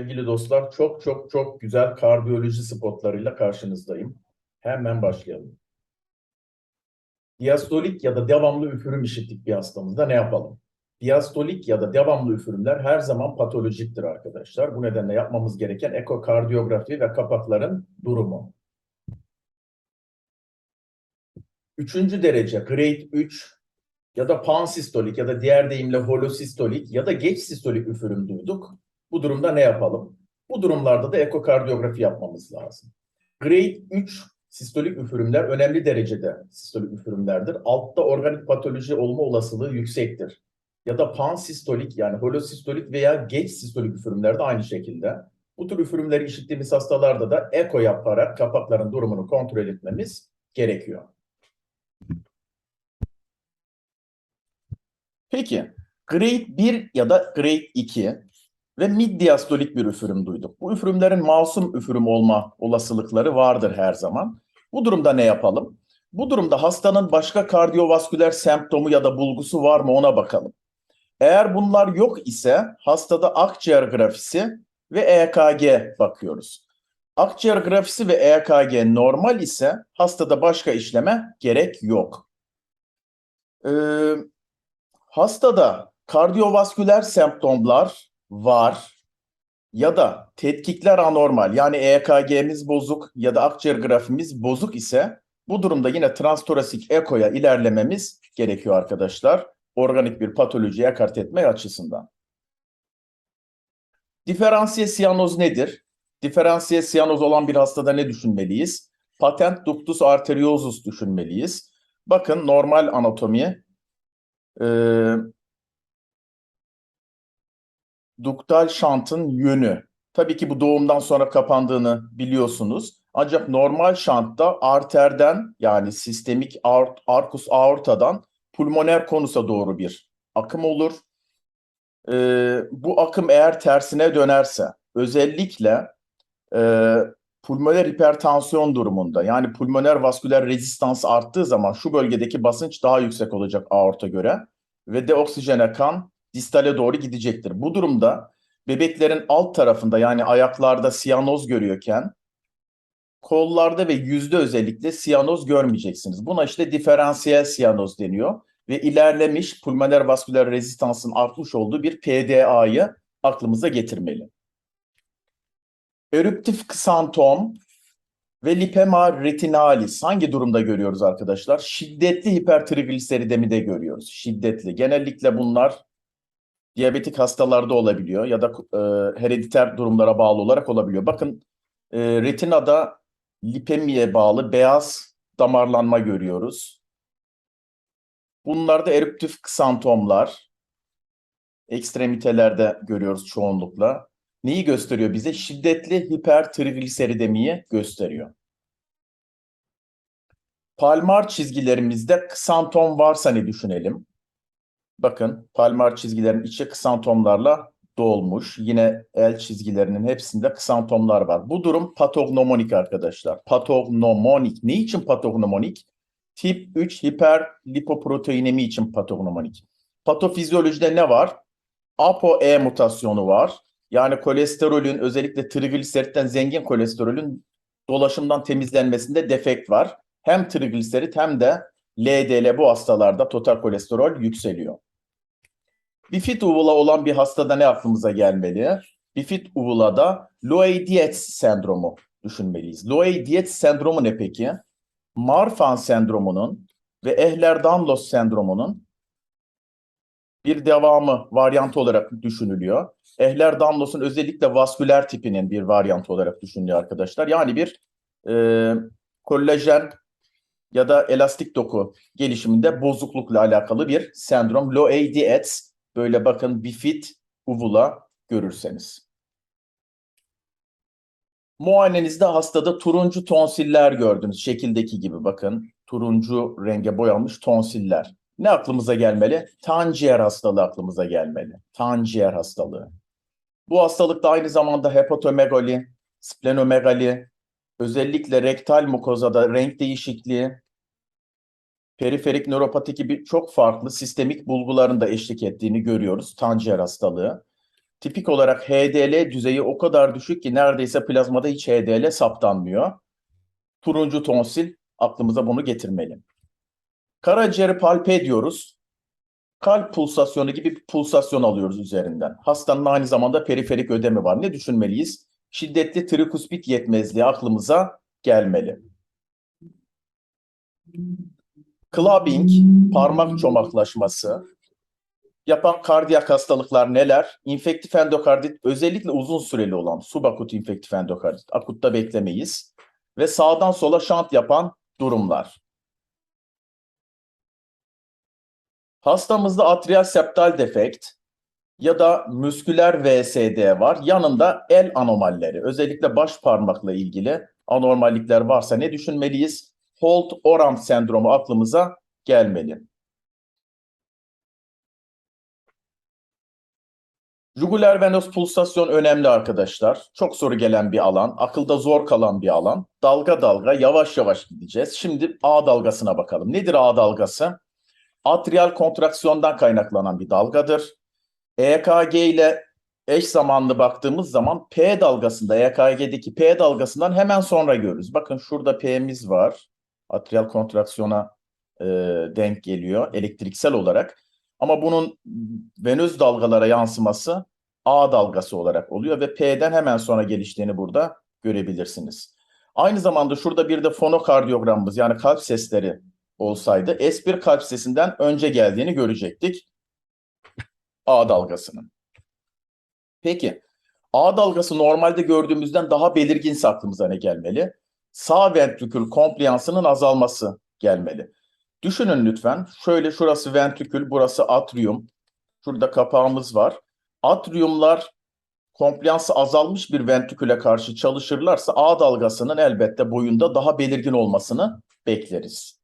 Sevgili dostlar çok çok çok güzel kardiyoloji spotlarıyla karşınızdayım. Hemen başlayalım. Diastolik ya da devamlı üfürüm işittik bir hastamızda ne yapalım? Diastolik ya da devamlı üfürümler her zaman patolojiktir arkadaşlar. Bu nedenle yapmamız gereken ekokardiyografi ve kapakların durumu. Üçüncü derece grade 3 ya da pansistolik ya da diğer deyimle holosistolik ya da geç sistolik üfürüm duyduk. Bu durumda ne yapalım? Bu durumlarda da ekokardiyografi yapmamız lazım. Grade 3 sistolik üfürümler önemli derecede sistolik üfürümlerdir. Altta organik patoloji olma olasılığı yüksektir. Ya da pansistolik yani holosistolik veya geç sistolik üfürümler de aynı şekilde. Bu tür üfürümleri işittiğimiz hastalarda da eko yaparak kapakların durumunu kontrol etmemiz gerekiyor. Peki, grade 1 ya da grade 2 ve mid diastolik bir üfürüm duyduk. Bu üfürümlerin masum üfürüm olma olasılıkları vardır her zaman. Bu durumda ne yapalım? Bu durumda hastanın başka kardiyovasküler semptomu ya da bulgusu var mı ona bakalım. Eğer bunlar yok ise hastada akciğer grafisi ve EKG bakıyoruz. Akciğer grafisi ve EKG normal ise hastada başka işleme gerek yok. Ee, hastada kardiyovasküler semptomlar var ya da tetkikler anormal yani EKG'miz bozuk ya da akciğer grafimiz bozuk ise bu durumda yine transtorasik ekoya ilerlememiz gerekiyor arkadaşlar. Organik bir patolojiye ekart etme açısından. Diferansiye siyanoz nedir? Diferansiye siyanoz olan bir hastada ne düşünmeliyiz? Patent ductus arteriosus düşünmeliyiz. Bakın normal anatomi e, duktal şantın yönü. Tabii ki bu doğumdan sonra kapandığını biliyorsunuz. Ancak normal şantta arterden yani sistemik aort, arkus aortadan pulmoner konusa doğru bir akım olur. Ee, bu akım eğer tersine dönerse özellikle e, pulmoner hipertansiyon durumunda yani pulmoner vasküler rezistans arttığı zaman şu bölgedeki basınç daha yüksek olacak aorta göre ve deoksijene kan distale doğru gidecektir. Bu durumda bebeklerin alt tarafında yani ayaklarda siyanoz görüyorken kollarda ve yüzde özellikle siyanoz görmeyeceksiniz. Buna işte diferansiyel siyanoz deniyor ve ilerlemiş pulmoner vasküler rezistansın artmış olduğu bir PDA'yı aklımıza getirmeli. Eruptif ksantom ve lipema retinalis hangi durumda görüyoruz arkadaşlar? Şiddetli hipertrigliseridemi de görüyoruz. Şiddetli. Genellikle bunlar diyabetik hastalarda olabiliyor ya da e, herediter durumlara bağlı olarak olabiliyor. Bakın e, retinada lipemiye bağlı beyaz damarlanma görüyoruz. Bunlarda eruptif ksantomlar ekstremitelerde görüyoruz çoğunlukla. Neyi gösteriyor bize? Şiddetli hipertrigliseridemiyi gösteriyor. Palmar çizgilerimizde ksantom varsa ne düşünelim? Bakın palmar çizgilerin içi ksantomlarla dolmuş. Yine el çizgilerinin hepsinde ksantomlar var. Bu durum patognomonik arkadaşlar. Patognomonik. Ne için patognomonik? Tip 3 hiperlipoproteinemi için patognomonik. Patofizyolojide ne var? ApoE mutasyonu var. Yani kolesterolün özellikle trigliseritten zengin kolesterolün dolaşımdan temizlenmesinde defekt var. Hem trigliserit hem de LDL bu hastalarda total kolesterol yükseliyor. Bifid uvula olan bir hastada ne aklımıza gelmeli? Bifid uvulada Loeys Dietz sendromu düşünmeliyiz. Loeys Dietz sendromu ne peki? Marfan sendromunun ve Ehlers-Danlos sendromunun bir devamı varyantı olarak düşünülüyor. Ehlers-Danlos'un özellikle vasküler tipinin bir varyantı olarak düşünülüyor arkadaşlar. Yani bir e, kolajen ya da elastik doku gelişiminde bozuklukla alakalı bir sendrom. Loeys Dietz böyle bakın bifid uvula görürseniz. Muayenenizde hastada turuncu tonsiller gördünüz. Şekildeki gibi bakın. Turuncu renge boyanmış tonsiller. Ne aklımıza gelmeli? Tanjiyer hastalığı aklımıza gelmeli. Tanjiyer hastalığı. Bu hastalıkta aynı zamanda hepatomegali, splenomegali, özellikle rektal mukozada renk değişikliği, periferik nöropati gibi çok farklı sistemik bulguların da eşlik ettiğini görüyoruz. Tanjiyer hastalığı. Tipik olarak HDL düzeyi o kadar düşük ki neredeyse plazmada hiç HDL saptanmıyor. Turuncu tonsil aklımıza bunu getirmeli. Karaciğeri palpe ediyoruz. Kalp pulsasyonu gibi bir pulsasyon alıyoruz üzerinden. Hastanın aynı zamanda periferik ödemi var. Ne düşünmeliyiz? Şiddetli trikuspit yetmezliği aklımıza gelmeli. Clubbing, parmak çomaklaşması, yapan kardiyak hastalıklar neler? İnfektif endokardit özellikle uzun süreli olan subakut infektif endokardit. Akutta beklemeyiz. Ve sağdan sola şant yapan durumlar. Hastamızda atrial septal defekt ya da müsküler VSD var. Yanında el anomalleri, özellikle baş parmakla ilgili anormallikler varsa ne düşünmeliyiz? Holt-Oram sendromu aklımıza gelmeli. Jugular venöz pulsasyon önemli arkadaşlar. Çok soru gelen bir alan, akılda zor kalan bir alan. Dalga dalga yavaş yavaş gideceğiz. Şimdi A dalgasına bakalım. Nedir A dalgası? Atrial kontraksiyondan kaynaklanan bir dalgadır. EKG ile eş zamanlı baktığımız zaman P dalgasında, EKG'deki P dalgasından hemen sonra görürüz. Bakın şurada P'miz var. Atrial kontraksiyona e, denk geliyor elektriksel olarak. Ama bunun venöz dalgalara yansıması A dalgası olarak oluyor ve P'den hemen sonra geliştiğini burada görebilirsiniz. Aynı zamanda şurada bir de fonokardiyogramımız yani kalp sesleri olsaydı S1 kalp sesinden önce geldiğini görecektik. A dalgasının. Peki A dalgası normalde gördüğümüzden daha belirgin aklımıza ne gelmeli? Sağ ventrikül kompliyansının azalması gelmeli. Düşünün lütfen. Şöyle şurası ventrikül, burası atrium. Şurada kapağımız var. Atriumlar kompliyansı azalmış bir ventriküle karşı çalışırlarsa A dalgasının elbette boyunda daha belirgin olmasını bekleriz.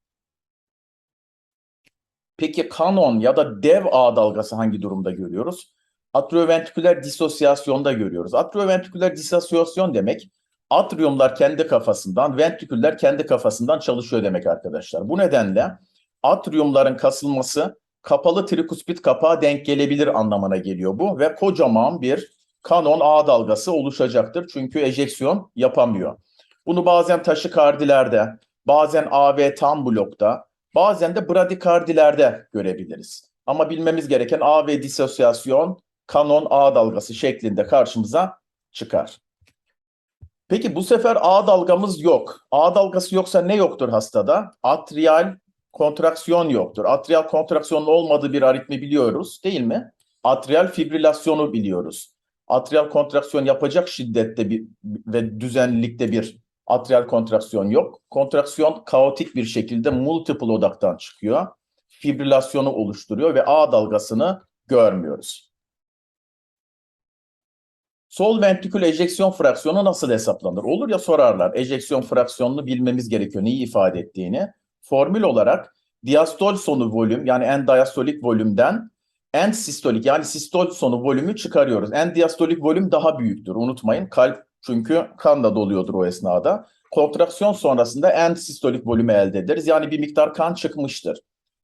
Peki kanon ya da dev A dalgası hangi durumda görüyoruz? Atrioventriküler disosyasyonda görüyoruz. Atrioventriküler disosiyasyon demek atriumlar kendi kafasından, ventriküller kendi kafasından çalışıyor demek arkadaşlar. Bu nedenle atriumların kasılması kapalı trikuspit kapağa denk gelebilir anlamına geliyor bu ve kocaman bir kanon A dalgası oluşacaktır. Çünkü ejeksiyon yapamıyor. Bunu bazen taşikardilerde, bazen AV tam blokta, bazen de bradikardilerde görebiliriz. Ama bilmemiz gereken AV disosyasyon kanon A dalgası şeklinde karşımıza çıkar. Peki bu sefer A dalgamız yok. A dalgası yoksa ne yoktur hastada? Atrial kontraksiyon yoktur. Atrial kontraksiyonun olmadığı bir aritmi biliyoruz değil mi? Atrial fibrilasyonu biliyoruz. Atrial kontraksiyon yapacak şiddette bir ve düzenlilikte bir atrial kontraksiyon yok. Kontraksiyon kaotik bir şekilde multiple odaktan çıkıyor. Fibrilasyonu oluşturuyor ve A dalgasını görmüyoruz. Sol ventrikül ejeksiyon fraksiyonu nasıl hesaplanır? Olur ya sorarlar. Ejeksiyon fraksiyonunu bilmemiz gerekiyor. Neyi ifade ettiğini. Formül olarak diastol sonu volüm yani en diastolik volümden en sistolik yani sistol sonu volümü çıkarıyoruz. En diastolik volüm daha büyüktür. Unutmayın kalp çünkü kan da doluyordur o esnada. Kontraksiyon sonrasında en sistolik volümü elde ederiz. Yani bir miktar kan çıkmıştır.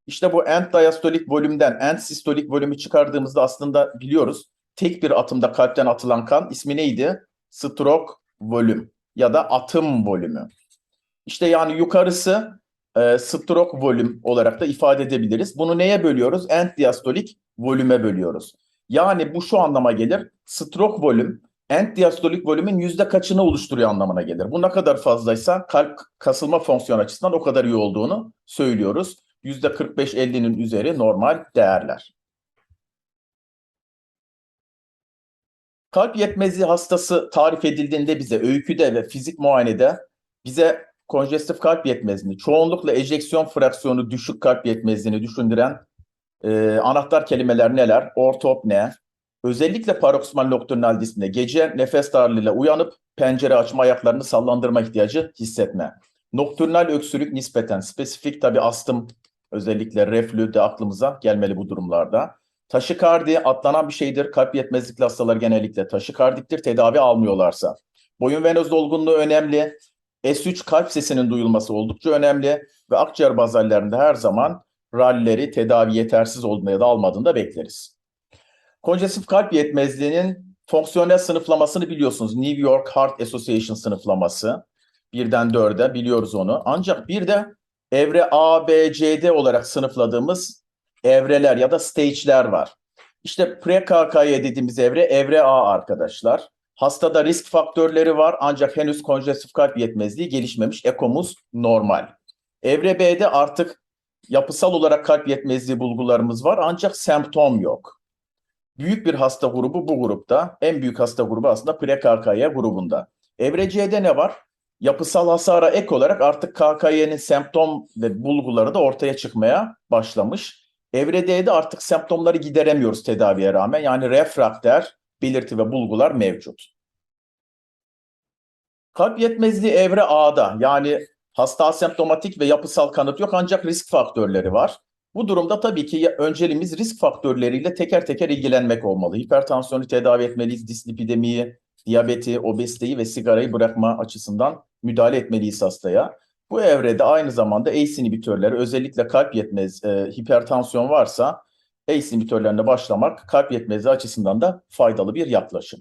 İşte bu end diastolik volümden end sistolik volümü çıkardığımızda aslında biliyoruz tek bir atımda kalpten atılan kan ismi neydi? Stroke volüm ya da atım volümü. İşte yani yukarısı e, stroke volüm olarak da ifade edebiliriz. Bunu neye bölüyoruz? End diastolik volüme bölüyoruz. Yani bu şu anlama gelir. Stroke volüm end diastolik volümün yüzde kaçını oluşturuyor anlamına gelir. Bu ne kadar fazlaysa kalp kasılma fonksiyon açısından o kadar iyi olduğunu söylüyoruz. Yüzde 45-50'nin üzeri normal değerler. Kalp yetmezliği hastası tarif edildiğinde bize öyküde ve fizik muayenede bize konjestif kalp yetmezliğini, çoğunlukla ejeksiyon fraksiyonu düşük kalp yetmezliğini düşündüren e, anahtar kelimeler neler? Ortopne, özellikle paroksimal nokturnal dispne, gece nefes darlığıyla uyanıp pencere açma ayaklarını sallandırma ihtiyacı hissetme. Nokturnal öksürük nispeten spesifik tabi astım özellikle reflü de aklımıza gelmeli bu durumlarda. Taşikardi atlanan bir şeydir. Kalp yetmezlikli hastalar genellikle taşikardiktir. Tedavi almıyorlarsa. Boyun venöz dolgunluğu önemli. S3 kalp sesinin duyulması oldukça önemli ve akciğer bazallerinde her zaman ralleri tedavi yetersiz olduğunda ya da almadığında bekleriz. Konjestif kalp yetmezliğinin fonksiyonel sınıflamasını biliyorsunuz. New York Heart Association sınıflaması. Birden dörde biliyoruz onu. Ancak bir de evre A, B, C, D olarak sınıfladığımız evreler ya da stage'ler var. İşte pre-KKY dediğimiz evre, evre A arkadaşlar. Hastada risk faktörleri var ancak henüz konjestif kalp yetmezliği gelişmemiş. Ekomuz normal. Evre B'de artık yapısal olarak kalp yetmezliği bulgularımız var ancak semptom yok. Büyük bir hasta grubu bu grupta. En büyük hasta grubu aslında pre-KKY grubunda. Evre C'de ne var? Yapısal hasara ek olarak artık KKY'nin semptom ve bulguları da ortaya çıkmaya başlamış. Evre D'de artık semptomları gideremiyoruz tedaviye rağmen. Yani refrakter belirti ve bulgular mevcut. Kalp yetmezliği evre A'da yani hasta asemptomatik ve yapısal kanıt yok ancak risk faktörleri var. Bu durumda tabii ki önceliğimiz risk faktörleriyle teker teker ilgilenmek olmalı. Hipertansiyonu tedavi etmeliyiz, dislipidemiyi, diyabeti, obeziteyi ve sigarayı bırakma açısından müdahale etmeliyiz hastaya. Bu evrede aynı zamanda ACE inhibitörleri özellikle kalp yetmez, e, hipertansiyon varsa ACE inhibitörlerine başlamak kalp yetmezliği açısından da faydalı bir yaklaşım.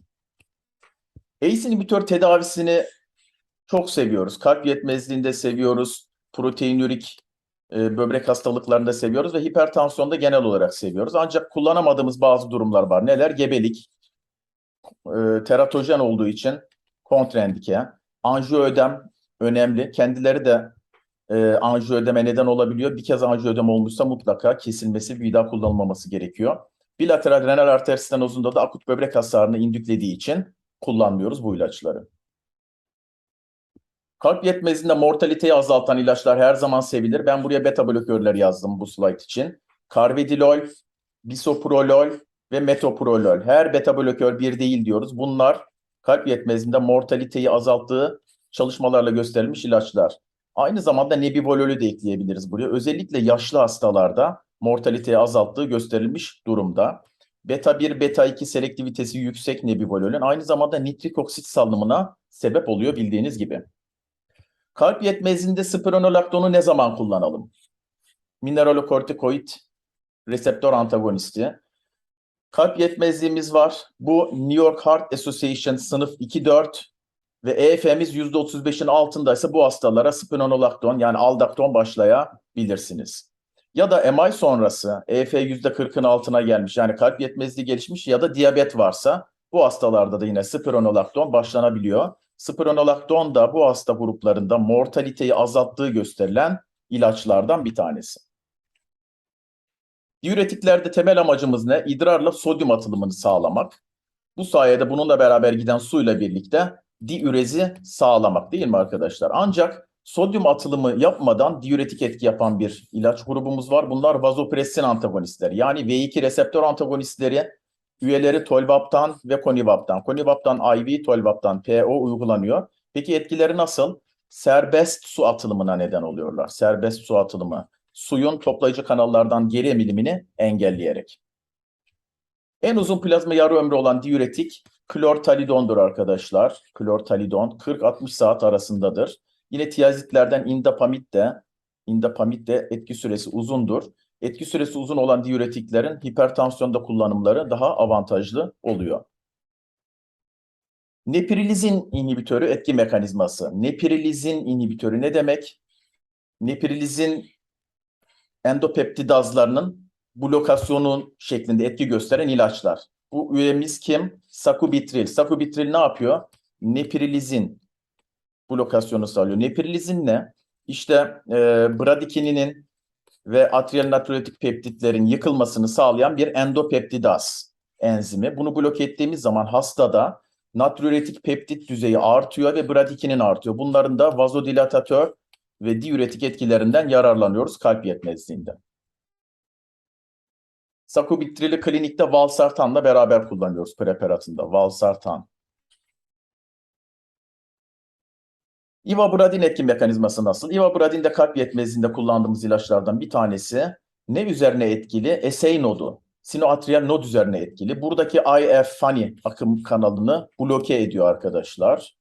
ACE inhibitör tedavisini çok seviyoruz. Kalp yetmezliğinde seviyoruz. Proteinürik e, böbrek hastalıklarında seviyoruz ve hipertansiyonda genel olarak seviyoruz. Ancak kullanamadığımız bazı durumlar var. Neler? Gebelik, e, teratojen olduğu için kontraindike, anjiyoödem önemli. Kendileri de e, anjiyoödeme neden olabiliyor. Bir kez anjiyoödem olmuşsa mutlaka kesilmesi, bir daha kullanılmaması gerekiyor. Bilateral renal arter stenozunda da akut böbrek hasarını indüklediği için kullanmıyoruz bu ilaçları. Kalp yetmezliğinde mortaliteyi azaltan ilaçlar her zaman sevilir. Ben buraya beta blokörler yazdım bu slide için. Carvedilol, bisoprolol ve metoprolol. Her beta blokör bir değil diyoruz. Bunlar kalp yetmezliğinde mortaliteyi azalttığı çalışmalarla gösterilmiş ilaçlar. Aynı zamanda nebivololü de ekleyebiliriz buraya. Özellikle yaşlı hastalarda mortaliteyi azalttığı gösterilmiş durumda. Beta 1, beta 2 selektivitesi yüksek nebivololün aynı zamanda nitrik oksit salınımına sebep oluyor bildiğiniz gibi. Kalp yetmezliğinde spironolaktonu ne zaman kullanalım? Mineralokortikoid reseptör antagonisti. Kalp yetmezliğimiz var. Bu New York Heart Association sınıf 2-4 ve EF'miz %35'in altındaysa bu hastalara spironolakton yani aldakton başlayabilirsiniz. Ya da MI sonrası EF %40'ın altına gelmiş yani kalp yetmezliği gelişmiş ya da diyabet varsa bu hastalarda da yine spironolakton başlanabiliyor. Spironolakton da bu hasta gruplarında mortaliteyi azalttığı gösterilen ilaçlardan bir tanesi. Diüretiklerde temel amacımız ne? İdrarla sodyum atılımını sağlamak. Bu sayede bununla beraber giden suyla birlikte diürezi sağlamak değil mi arkadaşlar? Ancak sodyum atılımı yapmadan diüretik etki yapan bir ilaç grubumuz var. Bunlar vazopressin antagonistleri. Yani V2 reseptör antagonistleri üyeleri Tolvaptan ve Konivaptan. Konivaptan IV, Tolvaptan PO uygulanıyor. Peki etkileri nasıl? Serbest su atılımına neden oluyorlar. Serbest su atılımı. Suyun toplayıcı kanallardan geri emilimini engelleyerek. En uzun plazma yarı ömrü olan diüretik klortalidondur arkadaşlar. Klortalidon 40-60 saat arasındadır. Yine tiazitlerden indapamid de indapamid de etki süresi uzundur. Etki süresi uzun olan diüretiklerin hipertansiyonda kullanımları daha avantajlı oluyor. Nepirilizin inhibitörü etki mekanizması. Nepirilizin inhibitörü ne demek? Nepirilizin endopeptidazlarının blokasyonu şeklinde etki gösteren ilaçlar. Bu üyemiz kim? Sakubitril. Sakubitril ne yapıyor? Nepirilizin blokasyonu sağlıyor. Nepirilizin ne? İşte e, bradikininin ve atrial natriyotik peptitlerin yıkılmasını sağlayan bir endopeptidaz enzimi. Bunu bloke ettiğimiz zaman hastada natriyoretik peptit düzeyi artıyor ve bradikinin artıyor. Bunların da vazodilatatör ve diüretik etkilerinden yararlanıyoruz kalp yetmezliğinde. Sakubitril'i klinikte valsartanla beraber kullanıyoruz preparatında. Valsartan. Ivabradin etki mekanizması nasıl? Ivabradin de kalp yetmezliğinde kullandığımız ilaçlardan bir tanesi. Ne üzerine etkili? SA nodu. Sinoatrial nod üzerine etkili. Buradaki IF-FANI akım kanalını bloke ediyor arkadaşlar.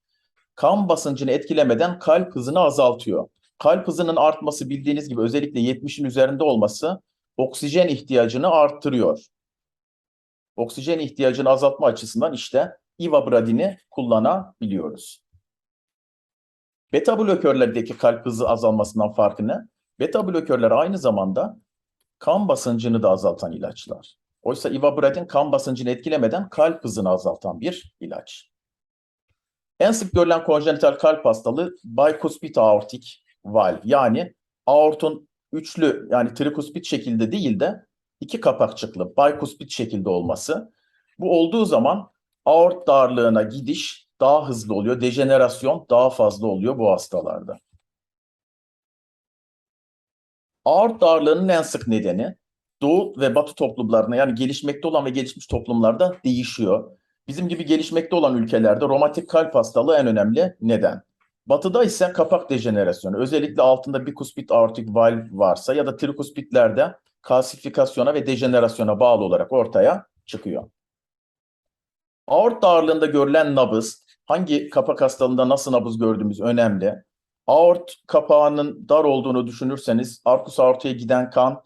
Kan basıncını etkilemeden kalp hızını azaltıyor. Kalp hızının artması bildiğiniz gibi özellikle 70'in üzerinde olması oksijen ihtiyacını arttırıyor. oksijen ihtiyacını azaltma açısından işte ivabradini kullanabiliyoruz. Beta blokörlerdeki kalp hızı azalmasından farkı ne? Beta blokörler aynı zamanda kan basıncını da azaltan ilaçlar. Oysa ivabradin kan basıncını etkilemeden kalp hızını azaltan bir ilaç. En sık görülen konjenital kalp hastalığı bicuspid aortik valve yani aortun üçlü yani trikuspid şekilde değil de iki kapakçıklı bicuspid şekilde olması. Bu olduğu zaman aort darlığına gidiş daha hızlı oluyor. Dejenerasyon daha fazla oluyor bu hastalarda. Aort darlığının en sık nedeni Doğu ve Batı toplumlarına yani gelişmekte olan ve gelişmiş toplumlarda değişiyor. Bizim gibi gelişmekte olan ülkelerde romatik kalp hastalığı en önemli neden. Batıda ise kapak dejenerasyonu, özellikle altında bikuspid aortic valve varsa ya da trikuspidlerde kalsifikasyona ve dejenerasyona bağlı olarak ortaya çıkıyor. Aort darlığında görülen nabız, hangi kapak hastalığında nasıl nabız gördüğümüz önemli. Aort kapağının dar olduğunu düşünürseniz arkus aortaya giden kan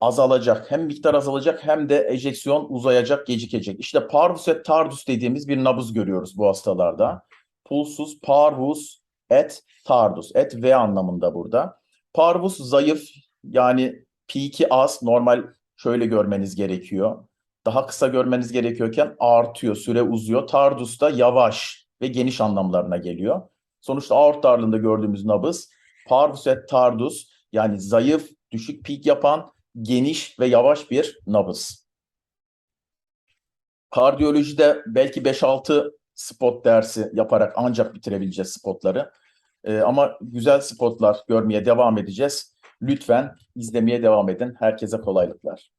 azalacak. Hem miktar azalacak hem de ejeksiyon uzayacak, gecikecek. İşte parvus et tardus dediğimiz bir nabız görüyoruz bu hastalarda. Pulsus parvus et tardus. Et V anlamında burada. Parvus zayıf yani peak'i az. Normal şöyle görmeniz gerekiyor. Daha kısa görmeniz gerekiyorken artıyor, süre uzuyor. Tardus da yavaş ve geniş anlamlarına geliyor. Sonuçta aort darlığında gördüğümüz nabız parvus et tardus yani zayıf, düşük peak yapan geniş ve yavaş bir nabız. Kardiyolojide belki 5-6 spot dersi yaparak ancak bitirebileceğiz spotları. Ee, ama güzel spotlar görmeye devam edeceğiz. Lütfen izlemeye devam edin. Herkese kolaylıklar.